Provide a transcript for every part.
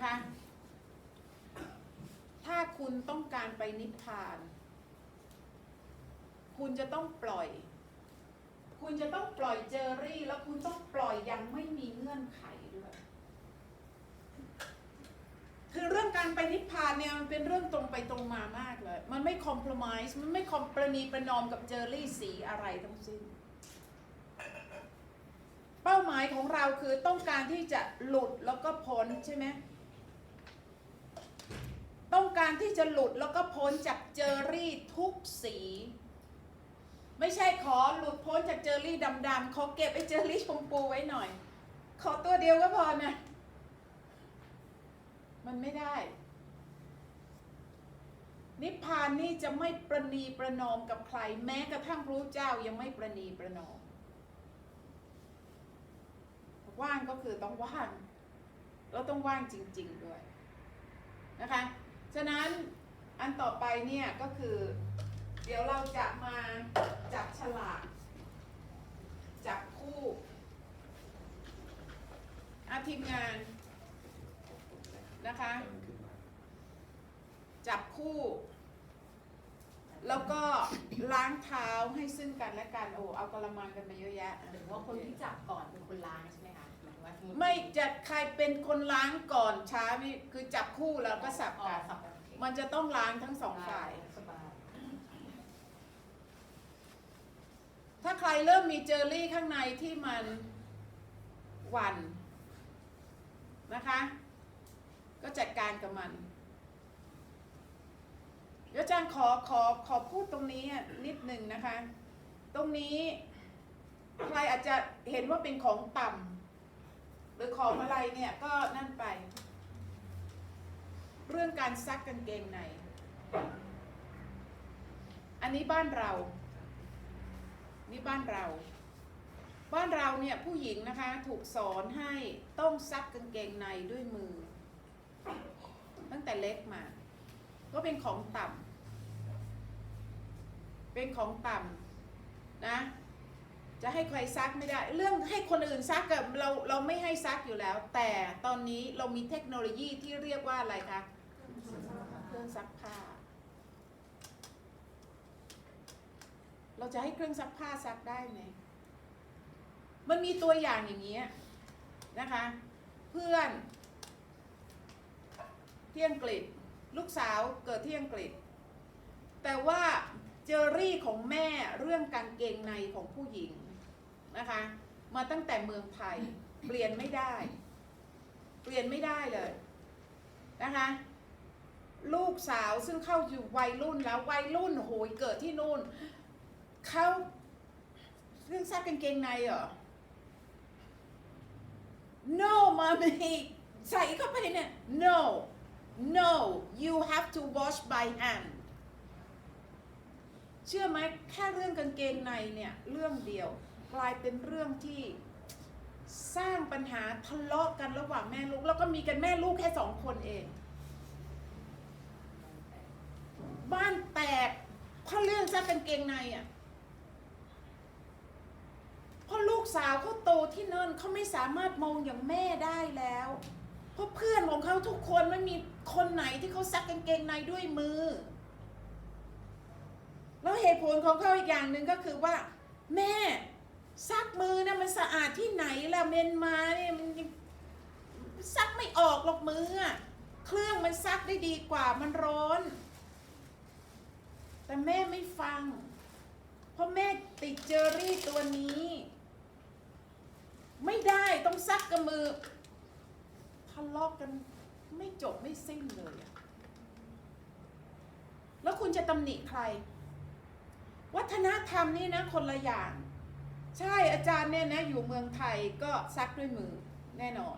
นะคะ ถ้าคุณต้องการไปนิพพาน คุณจะต้องปล่อย คุณจะต้องปล่อยเจอรี่ แล้วคุณต้องปล่อยอยังไม่มีเงื่อนไขด้วยคือเรื่องการไปนิพพานเนี่ยมันเป็นเรื่องตรงไปตรงมามากเลย มันไม่คอม p r o m i s e มันไม่คอมประนีประนอมกับเจอรี่สีอะไรทั้งสิ้น เป้าหมายของเราคือต้องการที่จะหลุดแล้วก็พ้นใช่ไหม ต้องการที่จะหลุดแล้วก็พ้นจากเจอรี่ทุกสี ไม่ใช่ขอหลุดพ้นจากเจอรี่ดำๆขอเก็บไอ้เจอรี่ชมพูไว้หน่อย ขอตัวเดียวก็พอนะมันไม่ได้ นิพพานนี่จะไม่ประนีประนอมกับใคร แม้กระทั่งพระเจ้ายังไม่ประนีประนอมว่างก็คือต้องว่าง แล้วต้องว่างจริง ๆ ด้วยนะคะ ฉะนั้นอันต่อไปเนี่ยก็คือ เดี๋ยวเราจะมาจับฉลากจับคู่อาทีมงานนะคะ จับคู่ แล้วก็ล้างเท้าให้ซึ่งกันและกันโอ้เอากระมังกันมาเยอะแยะ หรือว่าคนที่จับก่อนเป็นคนล้างใช่ไหมคะ มายถึงว่าสติไม่จะใครเป็นคนล้างก่อนช้าไม่คือจับคู่แล้วก็สับอ๋อกันสับกันโอเคมันจะต้องล้างทั้งสองฝ่าย สบายถ้าใครเริ่มมีเจอรี่ข้างในที่มันหวันนะคะ ก็จัดการกับมันเดี๋ยวอาจารย์ขอขอขอพูดตรงนี้นิดหนึ่งนะคะ ตรงนี้ใครอาจจะเห็นว่าเป็นของต่ำ หรือของอะไรเนี่ยก็นั่นไป เรื่องการซักกางเกงใน อันนี้บ้านเรา นี่บ้านเรา บ้านเราเนี่ยผู้หญิงนะคะถูกสอนให้ต้องซักกางเกงในด้วยมือ ตั้งแต่เล็กมา ก็เป็นของต่ำเป็นของต่ำนะ จะให้ใครซักไม่ได้ เรื่องให้คนอื่นซักกับเราเราไม่ให้ซักอยู่แล้ว แต่ตอนนี้เรามีเทคโนโลยีที่เรียกว่าอะไรคะเครื่องซักผ้า เราจะให้เครื่องซักผ้าซักได้ไหมมันมีตัวอย่างอย่างนี้นะคะ เพื่อนที่อังกฤษลูกสาวเกิดที่อังกฤษ แต่ว่าเจอรี่ของแม่เรื่องกางเกงในของผู้หญิง นะคะ มาตั้งแต่เมืองไทยเปลี่ยนไม่ได้ เปลี่ยนไม่ได้เลยนะคะ ลูกสาวซึ่งเข้าอยู่วัยรุ่นแล้ววัยรุ่นโหยเกิดที่นู่นเขาเรื่องซักกางเกงในเหรอ no mommy ใส่เข้าไปเนี่ย no no you have to wash by hand เชื่อไหมแค่เรื่องกางเกงในเนี่ย เรื่องเดียว กลายเป็นเรื่องที่สร้างปัญหาทะเลาะกันระหว่างแม่ลูก แล้วก็มีกันแม่ลูกแค่สองคนเอง บ้านแตกเพราะเรื่องซักกางเกงในอะเพราะลูกสาวเขาโตที่นั่นเขาไม่สามารถมองอย่างแม่ได้แล้ว เพราะเพื่อนของเขาทุกคนไม่มีคนไหนที่เขาซักกางเกงในด้วยมือ แล้วเหตุผลของเขาอีกอย่างหนึ่งก็คือว่า แม่ ซักมือนะมันสะอาดที่ไหนล่ะเมยนมาเนี่ยมันซักไม่ออกหรอกมืออะเครื่องมันซักได้ดีกว่ามันร้อน แต่แม่ไม่ฟัง เพราะแม่ติดเจอรี่ตัวนี้ ไม่ได้ต้องซักกับมือทะเลาะกันไม่จบไม่สิ้นเลยอะแล้วคุณจะตำหนิใคร วัฒนธรรมนี่นะคนละอย่าง ใช่อาจารย์เนี่ยนะอยู่เมืองไทยก็ซักด้วยมือแน่นอน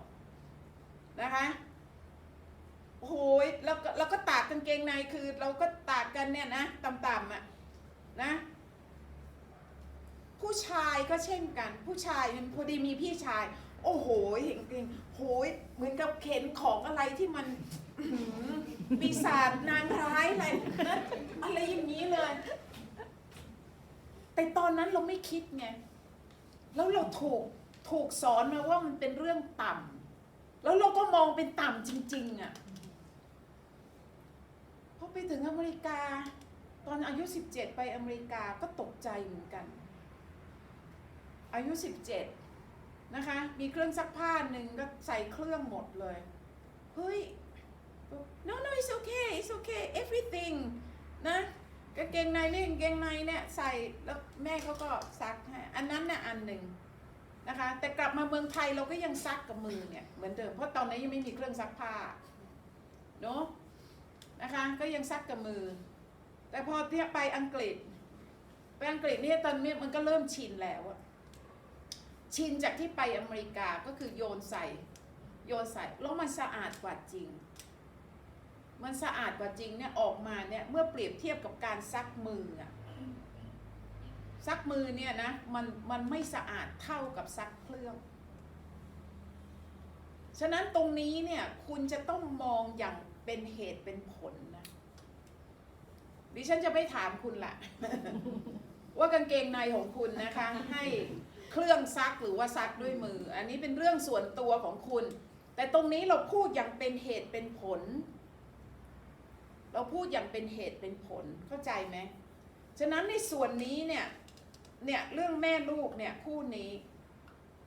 นะคะโอ้โหยแล้วก็แล้วก็ตากกางเกงในคือ เราก็ตากกันเนี่ยนะต่ำๆอะนะ ผู้ชายก็เช่นกัน ผู้ชายพอดีมีพี่ชาย โอ้โหเห็นจริงโหยเหมือนกับเข็นของอะไรที่มันปีศาจนางร้ายอะไรนะอะไรอย่างนี้เลย แต่ตอนนั้นเราไม่คิดไง แล้วเราถูกถูกสอนมาว่ามันเป็นเรื่องต่ำแล้วเราก็มองเป็นต่ำจริง ๆอะพอไปถึงอเมริกา ตอนอายุ 17 ไปอเมริกาก็ตกใจเหมือนกัน อายุ 17 นะคะ มีเครื่องซักผ้าหนึ่งก็ใส่เครื่องหมดเลย เฮ้ย no no it's okay it's okay everything นะ กางเกงในนี่กางเกงในเนี่ยใส่แล้วแม่เขาก็ซักให้อันนั้นน่ะอันหนึ่งนะคะ แต่กลับมาเมืองไทยเราก็ยังซักกับมือเนี่ยเหมือนเดิมเพราะตอนนี้ยังไม่มีเครื่องซักผ้าเนอะนะคะก็ยังซักกับมือ แต่พอเที่ยไปอังกฤษ ไปอังกฤษเนี่ยตอนนี้มันก็เริ่มชินแล้วอะชินจากที่ไปอเมริกาก็คือโยนใส่ โยนใส่แล้วมันสะอาดกว่าจริง มันสะอาดกว่าจริงเนี่ยออกมาเนี่ยเมื่อเปรียบเทียบกับการซักมืออะซักมือเนี่ยนะมันมันไม่สะอาดเท่ากับซักเครื่องฉะนั้นตรงนี้เนี่ยคุณจะต้องมองอย่างเป็นเหตุเป็นผลนะดิฉันจะไม่ถามคุณละว่ากางเกงในของคุณนะคะ ให้เครื่องซักหรือว่าซักด้วยมือ อันนี้เป็นเรื่องส่วนตัวของคุณ แต่ตรงนี้เราพูดอย่างเป็นเหตุเป็นผล เราพูดอย่างเป็นเหตุเป็นผลเข้าใจไหมฉะนั้นในส่วนนี้เนี่ยเนี่ยเรื่องแม่ลูกเนี่ยคู่นี้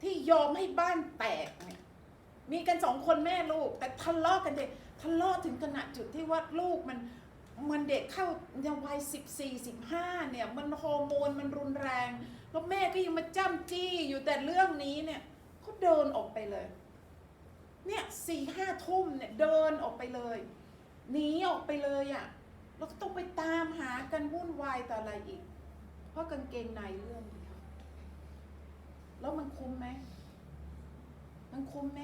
ที่ยอมให้บ้านแตกเนี่ยมีกันสองคนแม่ลูก แต่ทะเลาะกันเด็กทะเลาะถึงขนาดจุดที่ว่าลูกมันมันเด็กเข้ายังวัยสิบสี่สิบห้าเนี่ยมันฮอร์โมนมันรุนแรงแล้วแม่ก็ยังมาจ้ำจี้อยู่แต่เรื่องนี้เนี่ยเขาเดินออกไปเลย เนี่ยสี่ห้าทุ่มเนี่ยเดินออกไปเลย หนีออกไปเลยอะ่ะแล้วก็ต้องไปตามหากันวุ่นวายต่ออะไรอีก เพราะกางเกงในเรื่องเดียวแล้วมันคุ้มไหมมันคุ้มไหม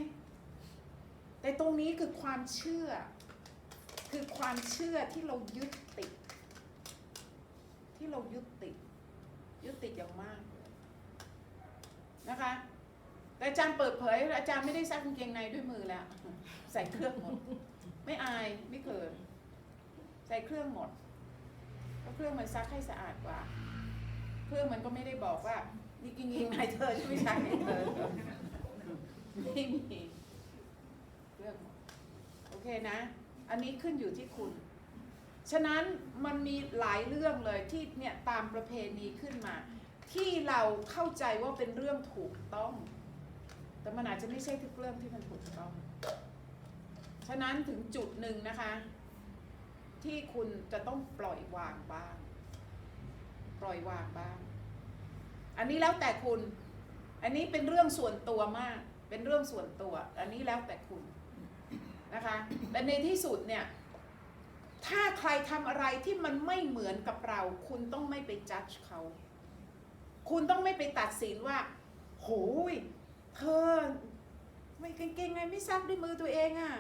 แต่ตรงนี้คือความเชื่อ คือความเชื่อที่เรายึดติด ที่เรายึดติด ยึดติดอย่างมากนะคะแต่อาจารย์เปิดเผย อาจารย์ไม่ได้ซักกางเกงในด้วยมือแล้ว ใส่เครื่องหมด ไม่อายไม่เขินใส่เครื่องหมดเพราะเครื่องมันซักให้สะอาดกว่า เครื่องมันก็ไม่ได้บอกว่านี่กางเกงในเธอช่วยซักให้เธอไม่มีเรื่องหมดโอเคนะ อันนี้ขึ้นอยู่ที่คุณ ฉะนั้นมันมีหลายเรื่องเลยที่เนี่ยตามประเพณีขึ้นมา ที่เราเข้าใจว่าเป็นเรื่องถูกต้อง แต่มันอาจจะไม่ใช่ทุกเรื่องที่มันถูกต้อง ฉะนั้นถึงจุดหนึ่งนะคะ ที่คุณจะต้องปล่อยวางบ้าง ปล่อยวางบ้าง อันนี้แล้วแต่คุณ อันนี้เป็นเรื่องส่วนตัวมาก เป็นเรื่องส่วนตัว อันนี้แล้วแต่คุณนะคะแต่ในที่สุดเนี่ย ถ้าใครทำอะไรที่มันไม่เหมือนกับเรา คุณต้องไม่ไปจัดเขา คุณต้องไม่ไปตัดสินว่า โหยเธอ ไม่เก่งๆไงไม่ซักด้วยมือตัวเองอะ่ะ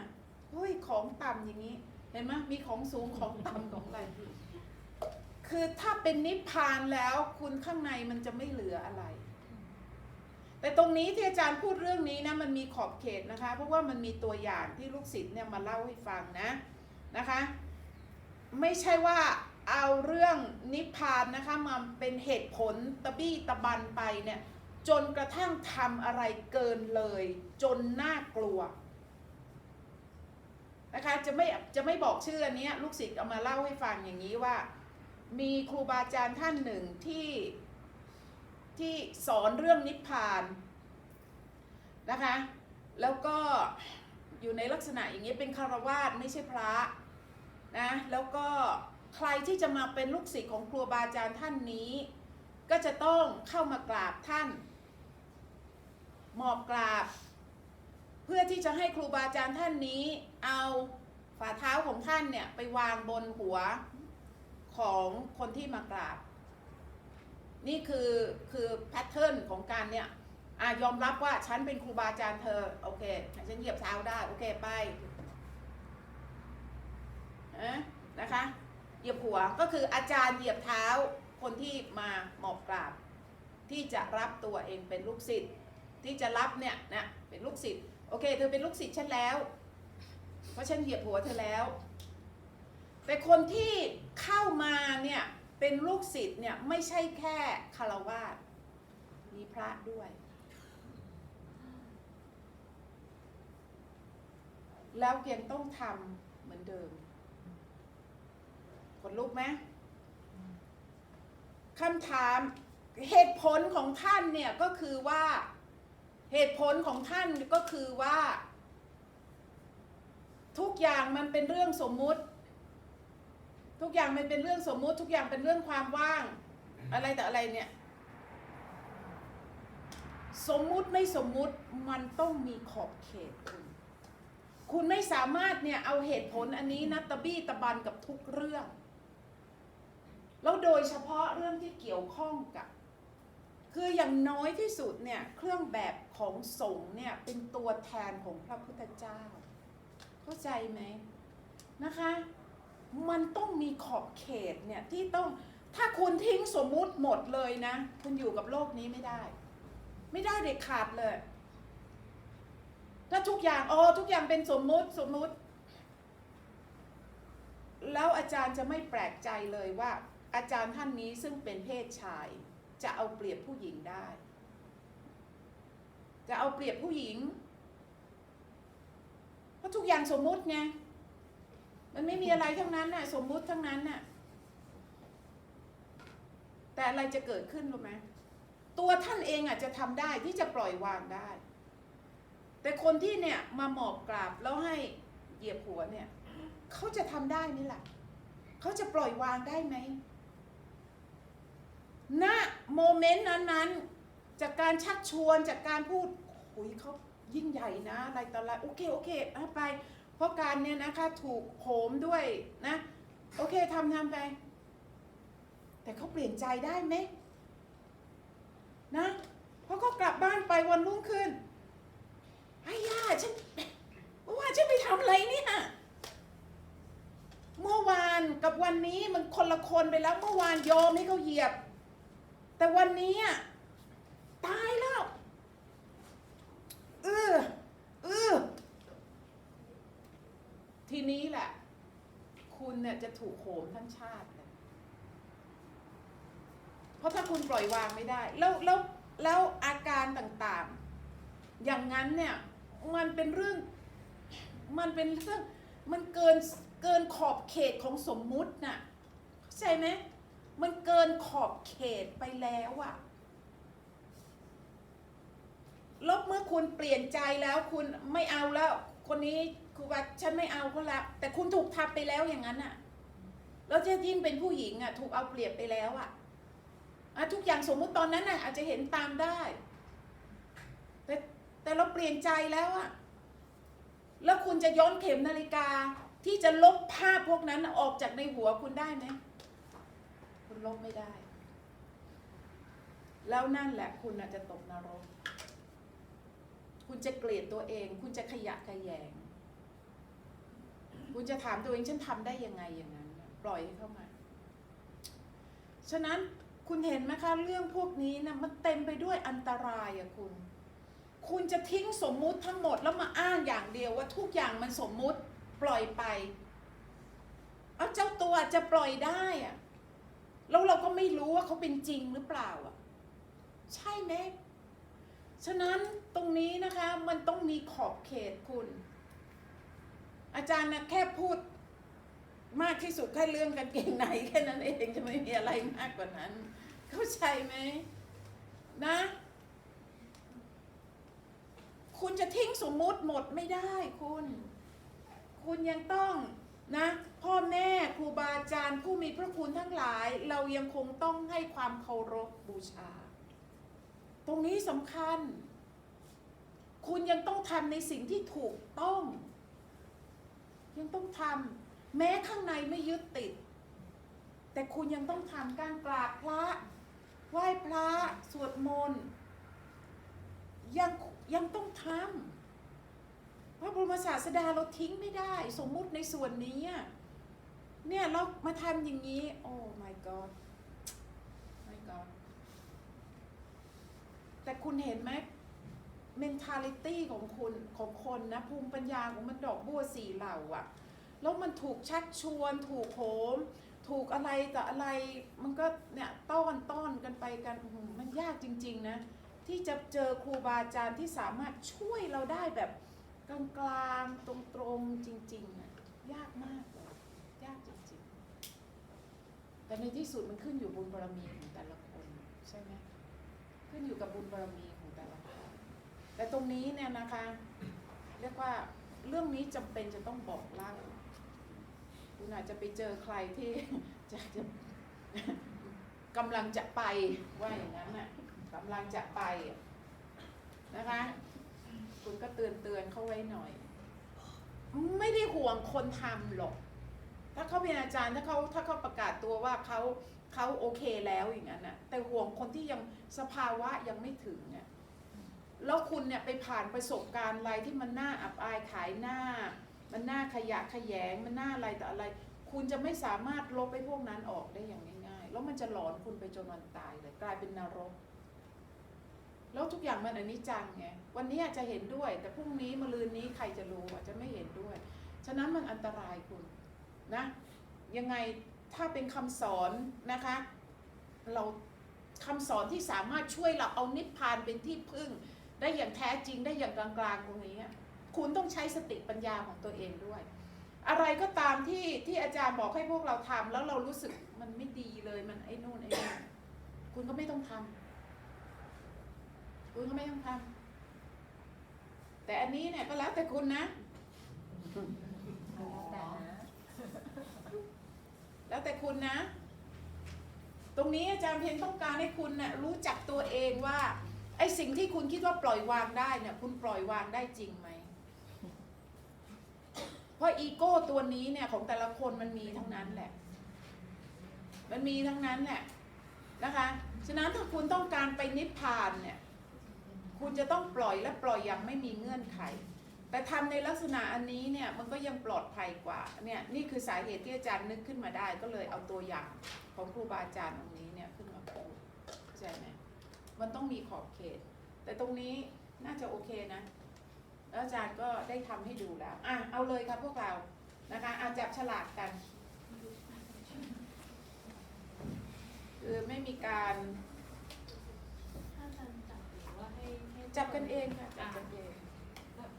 เฮ้ยของต่ำอย่างนี้ เห็นไหมมีของสูงของต่ำของอะไรคือถ้าเป็นนิพพานแล้วคุณข้างในมันจะไม่เหลืออะไร แต่ตรงนี้ที่อาจารย์พูดเรื่องนี้นะมันมีขอบเขตนะคะ เพราะว่ามันมีตัวอย่างที่ลูกศิษย์เนี่ยมาเล่าให้ฟังนะนะคะ ไม่ใช่ว่าเอาเรื่องนิพพานนะคะมาเป็นเหตุผลตะบี้ตะบันไปเนี่ยจนกระทั่งทำอะไรเกินเลย จนน่ากลัว นะคะจะไม่จะไม่บอกชื่ออันนี้ลูกศิษย์เอามาเล่าให้ฟังอย่างนี้ว่า มีครูบาอาจารย์ท่านหนึ่งที่ที่สอนเรื่องนิพพานนะคะแล้วก็อยู่ในลักษณะอย่างนี้เป็นคารวาสไม่ใช่พระนะแล้วก็ใครที่จะมาเป็นลูกศิษย์ของครูบาอาจารย์ท่านนี้ ก็จะต้องเข้ามากราบท่านหมอบกราบ เพื่อที่จะให้ครูบาอาจารย์ท่านนี้ เอาฝ่าเท้าของท่านเนี่ยไปวางบนหัวของคนที่มากราบ นี่คือคือแพทเทิร์นของการเนี่ยอยอมรับว่าฉันเป็นครูบาอาจารย์เธอ โอเคฉันเหยียบเท้าได้ โอเคไปนะนะคะ เหยียบหัวก็คืออาจารย์เหยียบเท้าคนที่มาหมอบกราบ ที่จะรับตัวเองเป็นลูกศิษย์ที่จะรับเนี่ยนะเป็นลูกศิษย์โอเค เธอเป็นลูกศิษย์ฉันแล้ว เพราะฉันเหยียบหัวเธอแล้ว แต่คนที่เข้ามาเนี่ยเป็นลูกศิษย์เนี่ยไม่ใช่แค่คารวาสมีพระด้วย แล้วยังต้องทำเหมือนเดิมขนลุกไหมคำถามเหตุผลของท่านเนี่ยก็คือว่า เหตุผลของท่านก็คือว่า ทุกอย่างมันเป็นเรื่องสมมุติ ทุกอย่างมันเป็นเรื่องสมมุติ ทุกอย่างเป็นเรื่องความว่าง อะไรแต่อะไรเนี่ย สมมุติไม่สมมุติมันต้องมีขอบเขตคุณคุณไม่สามารถเนี่ยเอาเหตุผลอันนี้นะตะบี้ตะบันกับทุกเรื่อง แล้วโดยเฉพาะเรื่องที่เกี่ยวข้องกับ คืออย่างน้อยที่สุดเนี่ยเครื่องแบบของสงฆ์เนี่ยเป็นตัวแทนของพระพุทธเจ้า เข้าใจไหมนะคะ มันต้องมีขอบเขตเนี่ยที่ต้องถ้าคุณทิ้งสมมุติหมดเลยนะ คุณอยู่กับโลกนี้ไม่ได้ ไม่ได้เด็ดขาดเลยถ้าทุกอย่างอ๋อทุกอย่างเป็นสมมุติสมมุติ แล้วอาจารย์จะไม่แปลกใจเลยว่า อาจารย์ท่านนี้ซึ่งเป็นเพศชาย จะเอาเปรียบผู้หญิงได้ จะเอาเปรียบผู้หญิง กอย่างสมมุติไงมันไม่มีอะไรทั้งนั้นน่ะ สมมุติทั้งนั้นน่ะ แต่อะไรจะเกิดขึ้นรู้ไหมตัวท่านเองอาจจะทำได้ที่จะปล่อยวางได้ แต่คนที่เนี่ยมาหมอบกราบแล้วให้เหยียบหัวเนี่ยเขาจะทำได้นี่แหละเขาจะปล่อยวางได้ไหมณโมเมนต์นั้นๆ จากการชักชวนจากการพูดหุยเขา ยิ่งใหญ่นะอะไรต่ออะไรโอเคโอเคเอาไป เพราะการเนี่ยนะคะถูกโหมด้วยนะ โอเคทำทำไป แต่เขาเปลี่ยนใจได้ไหมนะเพราะเขากลับบ้านไปวันรุ่งขึ้นไอ้ย่าฉันเมื่าฉันไปทำอะไรเนี่ยเมื่อวานกับวันนี้มันคนละคนไปแล้วเมื่อวานยอมให้เขาเหยียบ แต่วันนี้ตายแล้ว เออเออทีนี้แหละ คุณเนี่ยจะถูกโหมทั้งชาติเลยเพราะถ้าคุณปล่อยวางไม่ได้ แล้วแล้วแล้วอาการต่างๆ อย่างนั้นเนี่ย มันเป็นเรื่อง มันเป็นเรื่องมันเกินเกินขอบเขตของสมมุติน่ะเข้าใจไหมมันเกินขอบเขตไปแล้วอะแล้วเมื่อคุณเปลี่ยนใจแล้วคุณไม่เอาแล้ว คนนี้ครูบาฉันไม่เอาเขาละแต่คุณถูกทับไปแล้วอย่างนั้นอะแล้วจะยิ่งเป็นผู้หญิงอะถูกเอาเปรียบไปแล้วอะอะทุกอย่างสมมุติตอนนั้นน่ะอาจจะเห็นตามได้ แต่แต่เราเปลี่ยนใจแล้วอะแล้วคุณจะย้อนเข็มนาฬิกาที่จะลบภาพพวกนั้นออกจากในหัวคุณได้ไหมคุณลบไม่ได้ แล้วนั่นแหละคุณอาจจะตกนรก คุณจะเกลียดตัวเอง คุณจะขยะขยแยง คุณจะถามตัวเองฉันทำได้ยังไงอย่างนั้น ปล่อยให้เข้ามา ฉะนั้นคุณเห็นไหมคะเรื่องพวกนี้นะมันเต็มไปด้วยอันตรายอะคุณ คุณจะทิ้งสมมุติทั้งหมดแล้วมาอ้างอย่างเดียวว่าทุกอย่างมันสมมุติปล่อยไป เอาเจ้าตัวจจะปล่อยได้อะแล้วเราก็ไม่รู้ว่าเขาเป็นจริงหรือเปล่าอะใช่ไหม ฉะนั้นตรงนี้นะคะมันต้องมีขอบเขตคุณ อาจารย์นะแค่พูดมากที่สุดแค่เรื่องกางเกงในแค่นั้นเองจะไม่มีอะไรมากกว่านั้น เข้าใจไหมนะ คุณจะทิ้งสมมุติหมดไม่ได้คุณ คุณยังต้องนะ พ่อแม่ครูบาอาจารย์ผู้มีพระคุณทั้งหลาย เรายังคงต้องให้ความเคารพบูชา รงนี้สำคัญ คุณยังต้องทำในสิ่งที่ถูกต้อง ยังต้องทำแม้ข้างในไม่ยึดติด แต่คุณยังต้องทำการกราบพระ ไหว้พระ สวดมนต์ยังยังต้องทำพระบรมศาสดาเราทิ้งไม่ได้ สมมุติในส่วนนี้ เนี่ยเรามาทำอย่างนี้ โอ้ my god my god แต่คุณเห็นไหม mentality ของคุณของคนนะ ภูมิปัญญาของมันดอกบัวสีเหล่าอะแล้วมันถูกชักชวน ถูกโหม ถูกอะไรแต่อะไรมันก็เนี่ยต้อนต้อนกันไปกันมันยากจริง ๆ นะ ที่จะเจอครูบาอาจารย์ที่สามารถช่วยเราได้แบบกลางๆตรงตรงๆจริงๆอะยากมากเลยยากจริงๆ แต่ในที่สุดมันขึ้นอยู่บุญบารมีของแต่ละคนใช่ไหม ขึ้นอยู่กับบุญบารมีของแต่ละคนแต่ตรงนี้เนี่ยนะคะ เรียกว่าเรื่องนี้จำเป็นจะต้องบอกเล่าคุณอาจจะไปเจอใครที่จะจะกำลังจะไปว่าอย่างนั้นน่ะกำลังจะไปนะคะ คุณก็เตือนเตือนเขาไว้หน่อย ไม่ได้ห่วงคนทำหรอก ถ้าเขาเป็นอาจารย์ถ้าเขาถ้าเขาประกาศตัวว่าเขา เขาโอเคแล้วอย่างนั้นน่ะแต่ห่วงคนที่ยังสภาวะยังไม่ถึงเนี่ยแล้วคุณเนี่ยไปผ่านประสบการณ์อะไรที่มันน่าอับอายขายหน้า มันน่าขยะขยง มันน่าอะไรแต่อะไร คุณจะไม่สามารถลบไอ้พวกนั้นออกได้อย่างง่ายๆ แล้วมันจะหลอนคุณไปจนวันตายเลยกลายเป็นนรก แล้วทุกอย่างมันอนิจจังไงวันนี้อาจจะเห็นด้วย แต่พรุ่งนี้มะรืนนี้ใครจะรู้อาจจะไม่เห็นด้วย ฉะนั้นมันอันตรายคุณนะ ยังไง ถ้าเป็นคำสอนนะคะ เราคำสอนที่สามารถช่วยเราเอานิพพานเป็นที่พึ่ง ได้อย่างแท้จริงได้อย่างกลางๆตรงนี้ คุณต้องใช้สติปัญญาของตัวเองด้วย อะไรก็ตามที่ที่อาจารย์บอกให้พวกเราทำแล้วเรารู้สึกมันไม่ดีเลยมันไอ้นู่นไอ้นี่คุณก็ไม่ต้องทำคุณก็ไม่ต้องทำแต่อันนี้เนี่ยก็แล้วแต่คุณนะ แล้วแต่คุณนะ ตรงนี้อาจารย์เพียงต้องการให้คุณนะ่ะรู้จักตัวเองว่าไอ้สิ่งที่คุณคิดว่าปล่อยวางได้เนี่ยคุณปล่อยวางได้จริงไหมเพราะอีโก้ตัวนี้เนี่ยของแต่ละคนมันมีทั้งนั้นแหละ มันมีทั้งนั้นแหละนะคะ ฉะนั้นถ้าคุณต้องการไปนิพพานเนี่ย คุณจะต้องปล่อยและปล่อยอย่างไม่มีเงื่อนไข แต่ทำในลักษณะอันนี้เนี่ยมันก็ยังปลอดภัยกว่าเนี่ยนี่คือสาเหตุที่อาจารย์นึกขึ้นมาได้ ก็เลยเอาตัวอย่างของครูบาอาจารย์ตรงนี้เนี่ยขึ้นมาพูดเข้าใจไหมมันต้องมีขอบเขต แต่ตรงนี้น่าจะโอเคนะแล้วอาจารย์ก็ได้ทำให้ดูแล้วอะเอาเลยครับพวกเรานะคะอาจับฉลากกันคือไม่มีการถ้าจันจับหรือว่าให้ให้จับกันเองค่ะจับกันเอง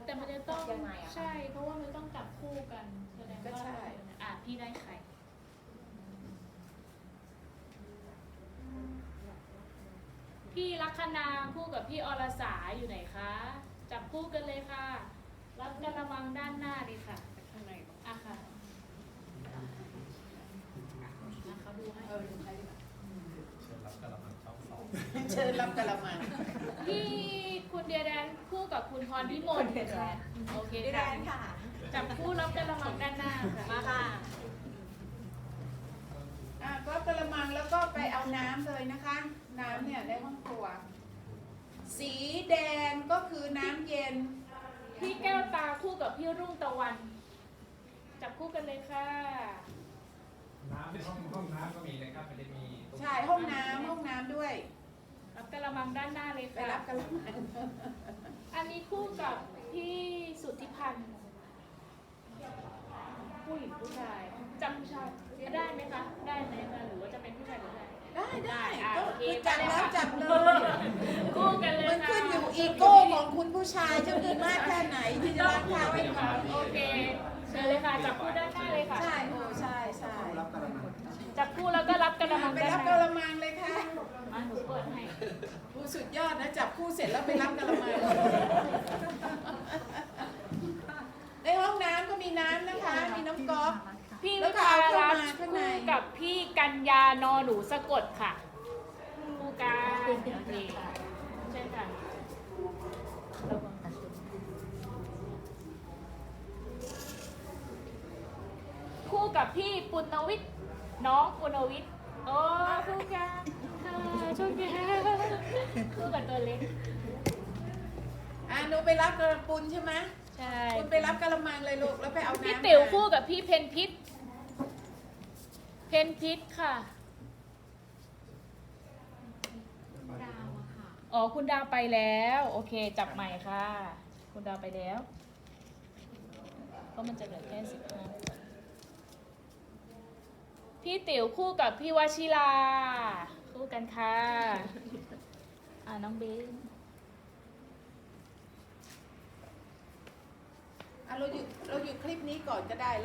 แต่มันจะต้องยังไงอะคะ ใช่เพราะว่ามันต้องจับคู่กันแสดงก็ว่าใช่ อะพี่ได้ใครพี่ลัคนาคู่กับพี่อรสาอยู่ไหนคะจับคู่กันเลยค่ะ รับกระมังด้านหน้าดีค่ะข้างในอะค่ะอะเขาดูให้ เออดูให้ดีกว่าเชิญรับกระมังช่องสอง เชิญรับกระมัง พี่คุณเดียแดนคู่กับคุณพรพิมลค่ะโอเคพี่แดค่ะนค่ะ จับคู่รับกระมังด้านหน้าค่ะมาค่ะอะก็กระมังแล้วก็ไปเอาน้ำเลยนะคะ น้ำเนี่ยในห้องครัว สีแดงก็คือน้ำเย็น พี่แก้วตาคู่กับพี่รุ่งตะวัน จับคู่กันเลยค่ะ น้ำในห้องห้องน้ำก็มีนะครับ มันจะมีตรงใช่ห้องน้ำห้องน้ำด้วย รับกระมังด้านหน้าเลยไปค่ะ รับกระมังอันนี้คู่กับพี่สุทธิพันธ์ผู้หญิงผู้ชายจำผู้ชายได้ไหมคะ ได้ไหมคะหรือว่าจะเป็นผู้ชายหรือผู้ชายได้ได้อะก็โอเคคือจับแล้วจับเลย คู่กันเลยมันค่ะขึ้นอยู่อีโก้ของคุณผู้ชายจะมีมากแค่ไหนที่จะรักเขาให้เขาโอเคเชิญเลยค่ะจับคู่ด้านหน้าเลยค่ะใช่โอ้ใช่ใช่จับคู่แล้วก็รับกระมังไปด้านรับหกน้าระมังเลยค่ะ มาหนูเปิดให้ผู้สุดยอดนะ จับคู่เสร็จแล้วไปรับกระมังในห้องน้ำก็มีน้ำนะคะ มีน้ำก๊อก พี่แล้วิวก็ภาเอาเข้ารัตมาน์ข้างในคู่กับพี่กัญญานอหนูสะกดค่ะคู่กันนี่เช่นค่ะคู่กับพี่ปุณวิทย์น้องปุณวิทย์โอ้คู่กันค่ะ ช่วยกันคู่กับตัวเล็ก อะหนูไปรับกระปุนใช่ไหมใช่ คุณไปรับกระมังเลยลูกแล้วไปเอาน้ำพี่ติ๋วมาคู่กับพี่เพนพิษ เพนพิษค่ะดาวอะค่ะ อ๋อ คุณดาวไปแล้ว โอเค จับใหม่ค่ะ คุณดาวไปแล้วเพราะมันจะเหลือแค่สิบห้าพี่ติ๋วคู่กับพี่วชิรา คู่กันค่ะ อ่าน้องเบนอะเราหยุดเราหยุดคลิปนี้ก่อนก็ได้แล้ว